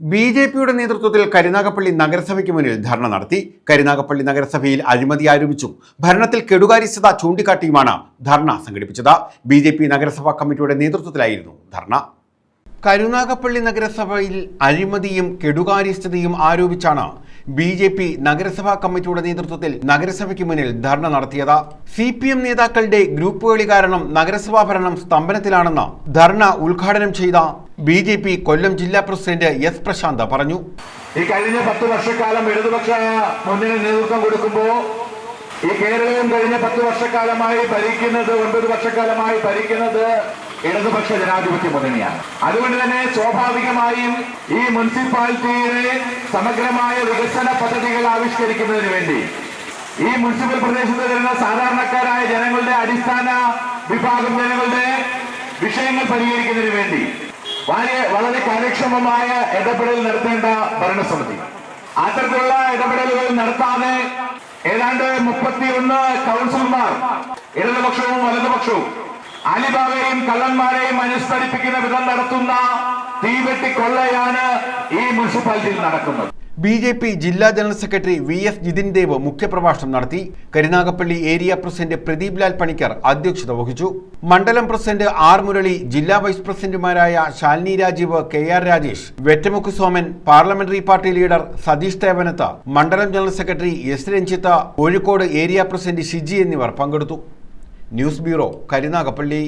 B J പിയുടെ നേതൃത്വത്തിൽ കരുനാഗപ്പള്ളി നഗരസഭയ്ക്ക് മുന്നിൽ ധർണ നടത്തി. കരുനാഗപ്പള്ളി നഗരസഭയിൽ അഴിമതി ആരോപിച്ചും. ഭരണത്തിൽ കെടുകാര്യസ്ഥത ചൂണ്ടിക്കാട്ടിയുമാണ് ധർണ സംഘടിപ്പിച്ചത്. ബി ജെ പി നഗരസഭാ കമ്മിറ്റിയുടെ നേതൃത്വത്തിലായിരുന്നു ധർണ. കരുനാഗപ്പള്ളി നഗരസഭയിൽ അഴിമതിയും കെടുകാര്യസ്ഥതയും ആരോപിച്ചാണ് ബി ജെ പി നഗരസഭാ കമ്മിറ്റിയുടെ നേതൃത്വത്തിൽ നഗരസഭയ്ക്ക് മുന്നിൽ ധർണ നടത്തിയത്. സി പി എം നേതാക്കളുടെ ഗ്രൂപ്പുകളി കാരണം നഗരസഭാ ഭരണം സ്തംഭനത്തിലാണെന്ന് ധർണ ഉദ്ഘാടനം ചെയ്ത ബി ജെ പി കൊല്ലം ജില്ലാ പ്രസിഡന്റ് എസ് പ്രശാന്ത് പറഞ്ഞു. ഈ കഴിഞ്ഞ പത്ത് വർഷക്കാലം ഇടതുപക്ഷ മുന്നണി നേതൃത്വം കൊടുക്കുമ്പോൾ ഈ കേരളം കഴിഞ്ഞ പത്ത് വർഷക്കാലമായി ഭരിക്കുന്നത് ഒൻപത് വർഷക്കാലമായി ഭരിക്കുന്നത് ഇടതുപക്ഷ ജനാധിപത്യ മുന്നണിയാണ്. അതുകൊണ്ട് തന്നെ സ്വാഭാവികമായും ഈ മുനിസിപ്പാലിറ്റിയിലെ സമഗ്രമായ വികസന പദ്ധതികൾ ആവിഷ്കരിക്കുന്നതിന് വേണ്ടി ഈ മുനിസിപ്പൽ പ്രദേശത്ത് വരുന്ന സാധാരണക്കാരായ ജനങ്ങളുടെ അടിസ്ഥാന വിഭാഗം ജനങ്ങളുടെ വിഷയങ്ങൾ പരിഹരിക്കുന്നതിന് വേണ്ടി വളരെ വളരെ കാര്യക്ഷമമായ ഇടപെടൽ നടത്തേണ്ട ഭരണസമിതി. അത്തരത്തിലുള്ള ഇടപെടലുകൾ നടത്താതെ ഏതാണ്ട് മുപ്പത്തിയൊന്ന് കൗൺസിലർമാർ ഇടതുപക്ഷവും വലതുപക്ഷവും അലിബാബയെയും കള്ളന്മാരെയും അനുസ്മരിപ്പിക്കുന്ന വിധം നടത്തുന്ന തീവെട്ടി കൊള്ളയാണ് ഈ മുനിസിപ്പാലിറ്റിയിൽ നടക്കുന്നത്. ബി ജെ പി ജില്ലാ general secretary V S Jithin Dev മുഖ്യപ്രഭാഷണം നടത്തി. കരുനാഗപ്പള്ളി ഏരിയ പ്രസിഡന്റ് പ്രദീപ് ലാൽ പണിക്കർ അധ്യക്ഷത വഹിച്ചു. മണ്ഡലം പ്രസിഡന്റ് ആർ മുരളി ജില്ലാ വൈസ് പ്രസിഡന്റുമാരായ Shalini Rajeev K R Rajesh Vettamukku Soman parliamentary party leader Satheesh Thevanath മണ്ഡലം general secretary S Ranjith Kozhikode area president Shiji എന്നിവർ പങ്കെടുത്തു. News bureau Karunagappally.